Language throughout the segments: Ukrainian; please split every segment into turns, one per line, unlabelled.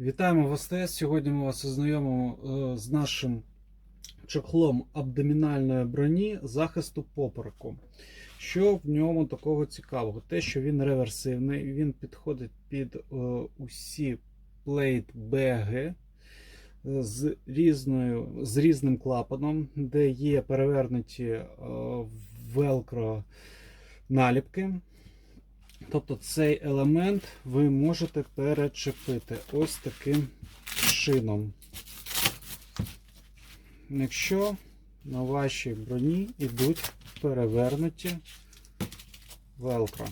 Вітаємо в ОСТС. Сьогодні ми вас ознайомимо е, з нашим чохлом абдомінальної броні захисту попереку. Що в ньому такого цікавого? Те, що він реверсивний, він підходить під е, усі плейт BG е, з, різною, з різним клапаном, де є перевернуті е, велкро наліпки. Тобто цей елемент ви можете перечепити ось таким чином. Якщо на вашій броні йдуть перевернуті велкро.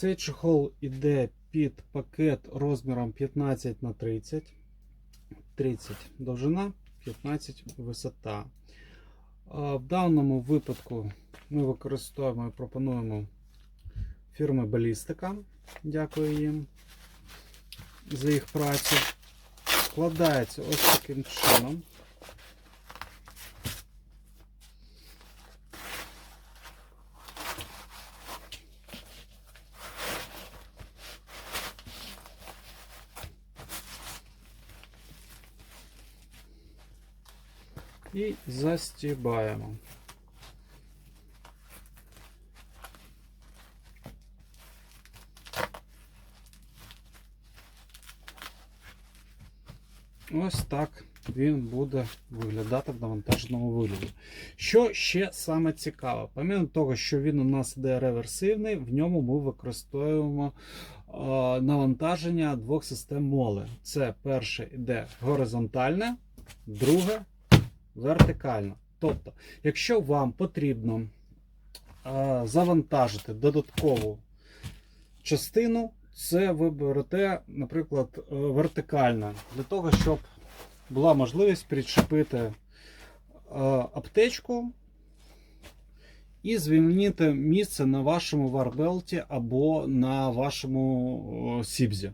Цей чохол іде під пакет розміром 15 на 30 30 довжина, 15 висота. В даному випадку ми використовуємо і пропонуємо фірми Балістика. Дякую їм за їх працю. Складається ось таким чином. І застібаємо. Ось так він буде виглядати в навантаженому вигляді. Що ще саме цікаве? Помимо того, що він у нас іде реверсивний, в ньому ми використовуємо навантаження двох систем моли. Це перше йде горизонтальне, друге вертикально. Тобто, якщо вам потрібно е, завантажити додаткову частину, це ви берете, наприклад, е, вертикально, для того, щоб була можливість причепити е, аптечку і звільнити місце на вашому варбелті або на вашому сібзі.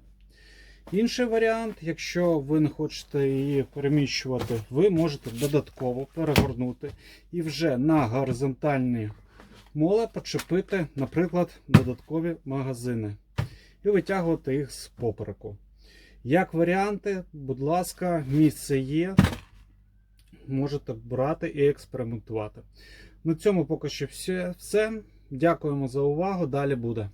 Інший варіант, якщо ви не хочете її переміщувати, ви можете додатково перегорнути і вже на горизонтальні моле почепити, наприклад, додаткові магазини і витягувати їх з попереку. Як варіанти, будь ласка, місце є, можете брати і експериментувати. На цьому поки що все. все. Дякуємо за увагу. Далі буде.